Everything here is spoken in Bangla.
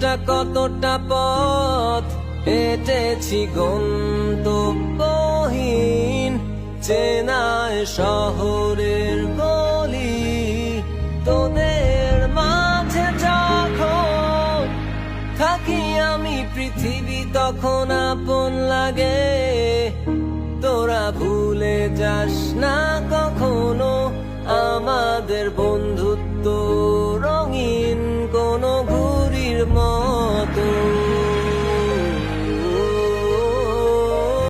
হাঁটা কতটা পথ হেঁটেছি গন্তব্যহীন চেনায় শহরের গলি। তোদের মাঝে যখন থাকি আমি, পৃথিবী তখন আপন লাগে। তোরা ভুলে যাস না কখনো মতো